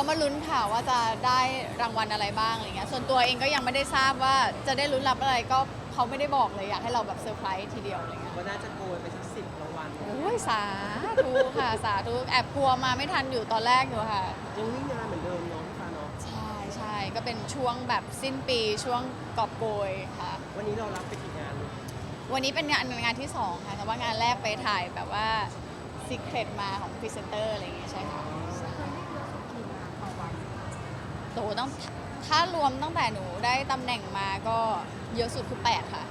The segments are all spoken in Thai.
ได้รางวัลอะไรบ้างอะไรเงี้ยส่วนตัวเองก็ยังไม่ได้ทราบว่าจะได้ลุ้นรับอะไรก็เขาไม่ได้บอกเลยอยากให้เราแบบเซอร์ไพรส์ทีเดียวอะไรเงี้ยว่าน่าจะโกยไปสักสิบรางวัลโอ้ยสาธุค่ะสาธุแอบกลัวมาไม่ทันอยู่ตอนแรกอยู่ค่ะ ยังวิ่งงานเหมือนเดิมเนาะพี่ฟ้าเนาะใช่ใช่ก็เป็นช่วงแบบสิ้นปีช่วงกอบโกยค่ะ วันนี้เรารับไปกี่งานลูกวันนี้เป็นงานงานที่2ค่ะแต่ว่างานแรกไปถ่ายแบบว่าซีเครตมาของพรีเซนเตอร์อะไรอย่างเงี้ยใช่ค่ะ โตต้องถ้ารวมตั้งแต่หนูได้ตำแหน่งมาก็เยอะสุดคือ 8 ค่ะ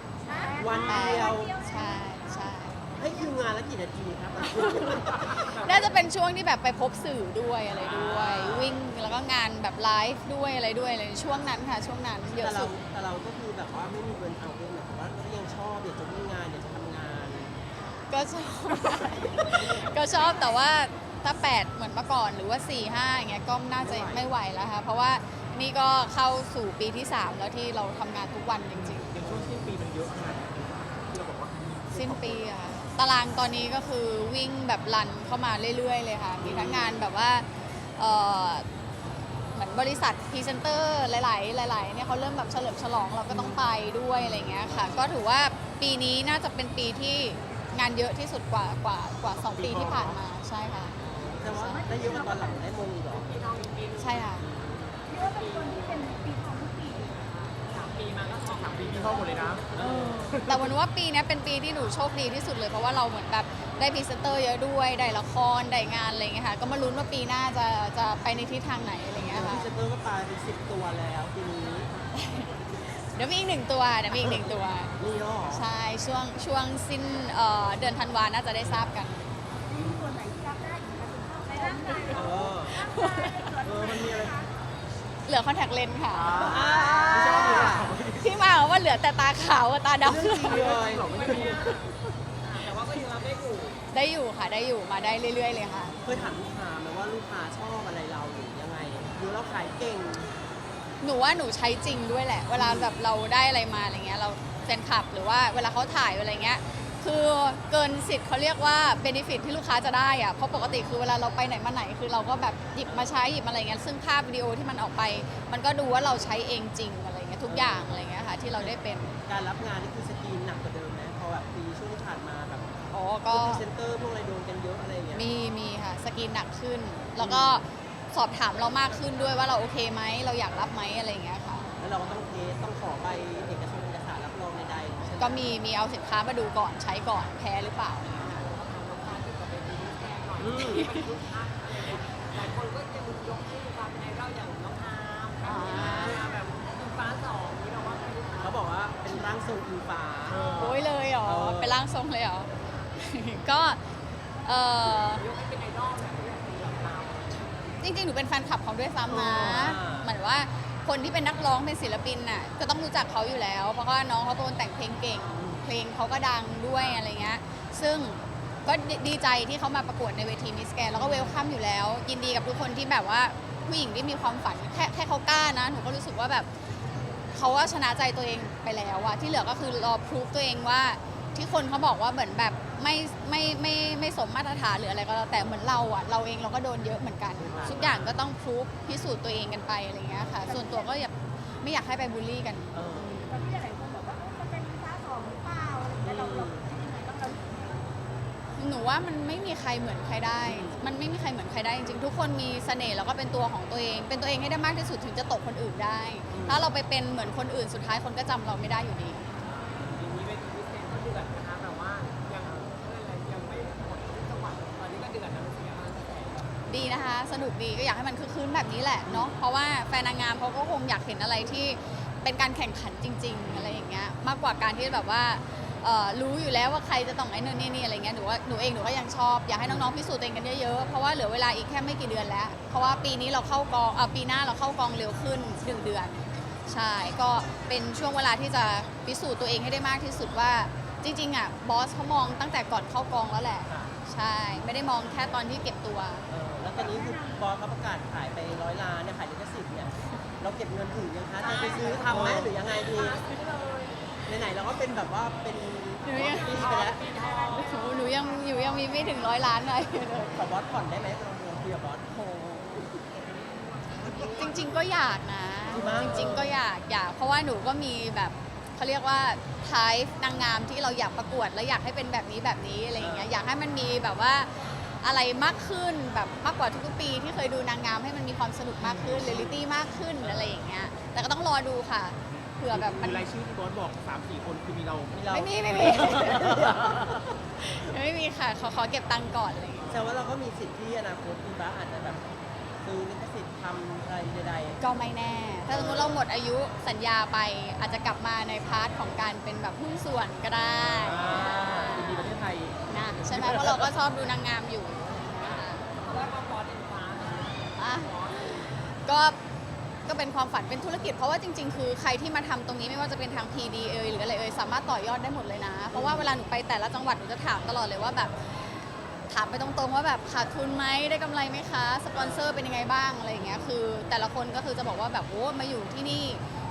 วันแปเดียวดใช่ใช่ให้คิวงานละกี่นาทีครับน่าจะเป็นช่วงที่แบบไปพบสื่อด้วยอะไรด้วย วิ่งแล้วก็งานแบบไลฟ์ด้วยอะไรด้วยอะไรช่วงนั้นค่ะ ช่วงนั้นเยแต่อะเราสุดแต่เราก็คือแบบว่าไม่มีเบิร์นเอาท์ด้วยนะแต่ว่าเราก็ยังชอบอยากจะวิ่งงานอยากจะทำงาน ก็ชอบก็ชอบแต่ว่า ถ้า 8 เหมือนเมื่อก่อนหรือว่า 4 5อย่างเงี้ยก็น่าจะไม่ไหวแล้วค่ะเพราะว่านี่ก็เข้าสู่ปีที่ 3 แล้วที่เราทำงานทุกวันจริงอย่างช่วงสิ้นปีมันเยอะขนาดไหนที่เราบอกว่าสิ้นปีอะค่ะตารางตอนนี้ก็คือวิ่งแบบรันเข้ามาเรื่อย ๆ เลยค่ะ มีทั้งงานแบบว่าเอ่อเหมือนบริษัทพรีเซนเตอร์หลาย ๆ หลาย ๆ เนี่ยเขาเริ่มแบบเฉลิมฉลองเราก็ต้องไปด้วยอะไรเงี้ยค่ะ ก็ถือว่าปีนี้น่าจะเป็นปีที่งานเยอะที่สุดกว่ากว่ากว่าสองปีที่ผ่านมาใช่ค่ะ แต่ว่าได้เยอะกว่าตอนหลังได้มงอีกเหรอใช่ค่ะ เรียกว่าเป็นคนที่เป็นปีทองทุกปีพี่เข้าหมดเลยนะแต่วันว่าปีเนี้ยเป็นปีที่หนูโชคดีที่สุดเลยเพราะว่าเราเหมือนแบบได้พรีเซนเตอร์เยอะด้วย ได้ละคร ได้งานอะไรอย่างเงี้ยค่ะ ก็มาลุ้นว่าปีหน้าจะจะไปในทิศทางไหนอะไรเงี้ยพค่ะรีเซนเตอร์ก็ปลาเป็นสิบตัวแล้วปีนี้เดี๋ยวมีอีกหนึ่งตัวเดี๋ยวมีอีกหนึ่งตัว นี่เหรอใช่ช่วงช่วงสิ้นเอ่อเดือนธันวาน่าจะได้ทราบกัน มีส่วนไหนที่รับได้อีกไหมในร่างกาย เอ เรา อ เออ มันมีอะไร เหลือคอนแทคเลนส์ค่ะอ่าไม่ใช่ว่ามีอะไรที่มาของว่าเหลือแต่ตาขาวกับตาดำเรื่องจริงเลยหรอไม่ได้มีได้อยู่ค่ะได้อยู่มาได้เรื่อย ๆ เลยค่ะ เคยถามลูกค้าไหมว่าลูกค้าชอบอะไรเราหรือยังไงดูเราขายเก่ง หนูว่าหนูใช้จริงด้วยแหละ เวลาแบบเราได้อะไรมาอะไรเงี้ยเราแฟนคลับหรือว่าเวลาเขาถ่ายอะไรเงี้ย คือเกินสิทธิ์เขาเรียกว่าเบนฟิตที่ลูกค้าจะได้อะเพราะปกติคือเวลาเราไปไหนมาไหน คือเราก็แบบหยิบมาใช้หยิบมาอะไรเงี้ยซึ่งภาพวิดีโอที่มันออกไป มันก็ดูว่าเราใช้เองจริงอะไรเงี้ยทุกอย่างอะไรเงี้ยค่ะที่เราได้เป็นการรับงานนี่คือสกรีนหนักกว่าเดิมไหมพอแบบปีช่วงที่ผ่านมาแบบอ๋อพก็วกพรีเซนเตอร์พวกอะไรโดนกันเยอะอะไรอย่างเงี้ยมีมีค่ะสกรีนหนักขึ้น แล้วก็สอบถามเรามากขึ้นด้วยว่าเราโอเคไหมเราอยากรับไหมอะไรเงี้ยค่ะแล้วเราก็ต้องเทสต้องขอใบเอกสาร ก็มีมีเอาสินค้ามาดูก่อนใช้ก่อนแพ้หรือเปล่าอืมหลายคนก็จะยกให้ความเป็นไอดอลอย่างน้องอาร์มอ่า แบบคุณฟ้าสองที่เราว่าเป็นลูกค้า เขาบอกว่าเป็นร่างทรงอิงฟ้า โอ้ยเลยเหรอ เออ เป็นร่างทรงเลยเหรอ ก็เออยกให้เป็นไอดอลแบบนี้แบบเราจริงๆ หนูเป็นแฟนคลับเขาด้วยซ้ำนะเหมือนว่า คนที่เป็นนักร้องเป็นศิลปินน่ะก็ต้องรู้จักเขาอยู่แล้ว เพราะว่าน้องเขาเป็นคนแต่งเพลงเก่ง เพลงเขาก็ดังด้วยอะไรเงี้ยซึ่งก็ดีดีใจที่เขามาประกวดในเวทีมิสแกนแล้วก็เวลคัมอยู่แล้ว ยินดีกับทุกคนที่แบบว่าผู้หญิงที่มีความฝันแค่แค่เขากล้านะหนูก็รู้สึกว่าแบบเขาว่าชนะใจตัวเองไปแล้วอะที่เหลือก็คือรอพรูฟตัวเองว่าที่คนเขาบอกว่าเหมือนแบบ ไม่ไม่ไม่ไม่สมมาตรฐานหรืออะไรก็แล้วแต่เหมือนเราอะเราเองเราก็โดนเยอะเหมือนกัน ทุกอย่างก็ต้องพรูฟพิสูจน์ตัวเองกันไปอะไรเงี้ยค่ะ ส่วนตัวก็อย่าไม่อยากให้ไปบูลลี่กัน เออตอนที่หลายคนบอกว่าเอ๊ะมันเป็นฟ้าสองหรือเปล่าอะไรอย่างเงี้ยเราเราคิดยังไงบ้างเราหนูว่ามันไม่มีใครเหมือนใครได้ มันไม่มีใครเหมือนใครได้จริงๆ ทุกคนมีเสน่ห์แล้วก็เป็นตัวของตัวเอง เป็นตัวเองให้ได้มากที่สุดถึงจะตกคนอื่นได้ ถ้าเราไปเป็นเหมือนคนอื่นสุดท้ายคนก็จำเราไม่ได้อยู่ดี ดีนะคะ สนุกดีก็อยากให้มันคึกคืนแบบนี้แหละเนาะเพราะว่าแฟนนางงามเขาก็คงอยากเห็นอะไรที่เป็นการแข่งขันจริง ๆ อะไรอย่างเงี้ยมากกว่าการที่แบบว่าเอ่อรู้อยู่แล้วว่าใครจะต้องไอ้นู่นนี่นี่อะไรเงี้ยหนูว่าหนูเองหนูก็ยังชอบอยากให้น้องๆพิสูจน์ตัวเองกันเยอะๆเพราะว่าเหลือเวลาอีกแค่ไม่กี่เดือนแล้ว เพราะว่าปีนี้เราเข้ากองเอ่อปีหน้าเราเข้ากองเร็วขึ้นหนึ่งเดือน ใช่ ก็เป็นช่วงเวลาที่จะพิสูจน์ตัวเองให้ได้มากที่สุดว่าจริงๆอะบอสเขามองตั้งแต่ก่อนเข้ากองแล้วแหละ ใช่ ไม่ได้มองแค่ตอนที่เก็บตัว เออแล้วตอนนี้คือบอสเขาประกาศขายไปร้อยล้านเนี่ยขายลิขสิทธิ์เนี่ยเราเก็บเงินถึงยังคะจะไปซื้อทำไหมหรือยังไงดีไหนๆเราก็เป็นแบบว่าเป็นหนูยังปีไปแล้วโอ้โหหนูยังอยู่ยังมีไม่ถึงร้อยล้านเลยเลยขอบอสผ่อนได้ไหมเราคุยกับบอส โอ้โหจริง ๆ ก็อยากนะจริง ๆ ก็อยากอยาก เพราะว่าหนูก็มีแบบ เขาเรียกว่าทายนางงามที่เราอยากประกวด แล้วอยากให้เป็นแบบนี้แบบนี้อะไรอย่างเงี้ยอยากให้มันมีแบบว่าอะไรมากขึ้นแบบมากกว่าทุกๆปี ที่เคยดูนางงามให้มันมีความสนุกมากขึ้นเรียลลิตี้มากขึ้นอะไรอย่างเงี้ยแต่ก็ต้องรอดูค่ะเผื่อแบบมันมีรายชื่อที่บอสบอก3 4คนคือมีเรามีเราไม่มี ไม่มีไม่มีค่ะ ขอขอเก็บตังค์ก่อนอะไรอย่างเลยแต่ว่าเราก็มีสิทธิ์ที่อนาคตคุณบ้าอาจจะแบบซื้อลิขสิทธิ์ทำอะไรใดก็ไม่แน่ ถ้าสมมติเราหมดอายุสัญญาไป อาจจะกลับมาในพาร์ทของการเป็นแบบหุ้นส่วนก็ได้ยินดีประเทศไทยๆนะใช่ไหมเพราะเราก็ชอบดูนางงามอยู่นะคะแล้วก็บอสอินฟ้าอะก็ก็เป็นความฝันเป็นธุรกิจ เพราะว่าจริง ๆ คือใครที่มาทำตรงนี้ไม่ว่าจะเป็นทาง PD เอยหรืออะไรเอยสามารถต่อยอดได้หมดเลยนะ เพราะว่าเวลาหนูไปแต่ละจังหวัดหนูจะถามตลอดเลยว่าแบบ ถามไปตรงๆว่าแบบขาดทุนไหมได้กำไรไหมคะสปอนเซอร์เป็นยังไงบ้างอะไรอย่างเงี้ยคือ แต่ละคนก็คือจะบอกว่าแบบโอ้มาอยู่ที่นี่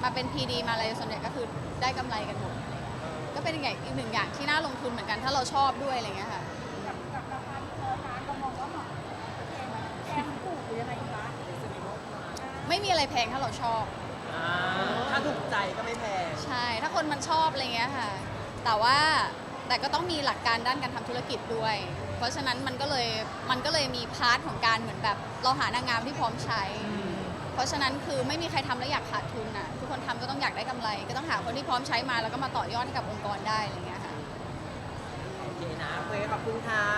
มาเป็น PD มาอะไรส่วนใหญ่ก็คือได้กำไรกันหมดอะไรเงี้ยก็เป็นอย่างอีกหนึ่งอย่างที่น่าลงทุนเหมือนกันถ้าเราชอบด้วยอะไรเงี้ยค่ะ กับกับราคาที่เธอร้านเรามองว่าเหมาะแพงไหมแพงถูกหรือยังไงคะไม่มีอะไรแพงถ้าเราชอบ ถ้าถูกใจก็ไม่แพง ใช่ ถ้าคนมันชอบอะไรเงี้ยค่ะ แต่ว่า แต่ก็ต้องมีหลักการด้านการทำธุรกิจด้วย เพราะฉะนั้นมันก็เลยมันก็เลยมีพาร์ทของการเหมือนแบบ เราหานางงามที่พร้อมใช้ เพราะฉะนั้นคือไม่มีใครทำแล้วอยากขาดทุนอะทุกคนทำก็ต้องอยากได้กำไร ก็ต้องหาคนที่พร้อมใช้มาแล้วก็มาต่อยอดให้กับองค์กรได้อะไรเงี้ยค่ะ โอเคนะเคขอบคุณค่ะขอบคุณค่ะ